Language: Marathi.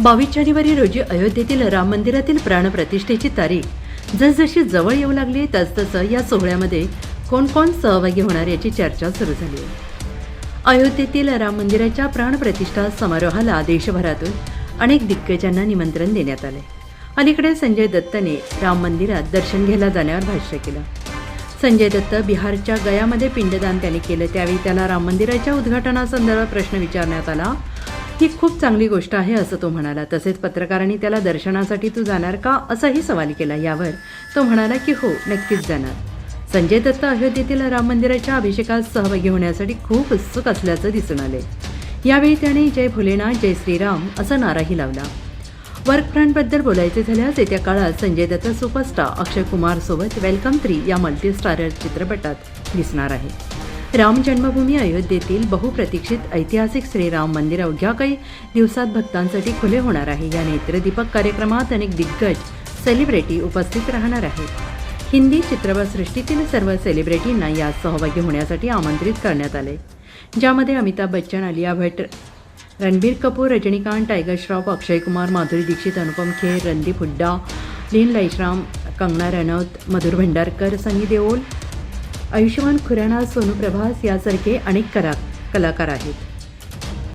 बावीस जानेवारी रोजी अयोध्येतील राम मंदिरातील प्राणप्रतिष्ठेची तारीख. जसजशी जवळ येऊ लागली तसतसं या सोहळ्यामध्ये कोण कोण सहभागी होणार याची चर्चा सुरू झाली. अयोध्येतील राम मंदिराच्या प्राणप्रतिष्ठा समारोहाला देशभरातून अनेक दिग्गजांना निमंत्रण देण्यात आले. अलीकडे संजय दत्तने राम मंदिरात दर्शन घ्यायला जाण्यावर भाष्य केलं. संजय दत्त बिहारच्या गयामध्ये पिंडदान त्याने केलं त्यावेळी त्याला राम मंदिराच्या उद्घाटनासंदर्भात प्रश्न विचारण्यात आला. ही खूप चांगली गोष्ट आहे असं तो म्हणाला. तसेच पत्रकारांनी त्याला दर्शनासाठी तू जाणार का असाही सवाल केला. यावर तो म्हणाला की हो नक्कीच जाणार. संजय दत्त अयोध्येतील राम मंदिराच्या अभिषेकात सहभागी होण्यासाठी खूप उत्सुक असल्याचं दिसून आले. यावेळी त्याने जय भोलेनाथ जय श्रीराम असा नाराही लावला. वर्क फ्रंटबद्दल बोलायचे झाल्यास येत्या काळात संजय दत्त सुपरस्टार अक्षय कुमार सोबत वेलकम थ्री या मल्टीस्टारर चित्रपटात दिसणार आहे. राम जन्मभूमी अयोध्येतील बहुप्रतीक्षित ऐतिहासिक श्रीराम मंदिर अवघ्या काही दिवसात भक्तांसाठी खुले होणार आहे. या नेत्रदीपक कार्यक्रमात अनेक दिग्गज सेलिब्रिटी उपस्थित राहणार आहेत. हिंदी चित्रपटसृष्टीतील सर्व सेलिब्रिटींना यात सहभागी होण्यासाठी आमंत्रित करण्यात आले. ज्यामध्ये अमिताभ बच्चन आलिया भट्ट रणबीर कपूर रजनीकांत टायगर श्रॉफ अक्षय कुमार माधुरी दीक्षित अनुपम खेर रणदीप हुड्डा लीन लैशराम कंगना रनौत मधुर भंडारकर सनी देओल आयुष्यमान खुराणा सोनू प्रभास यासारखे अनेक करा कलाकार आहेत.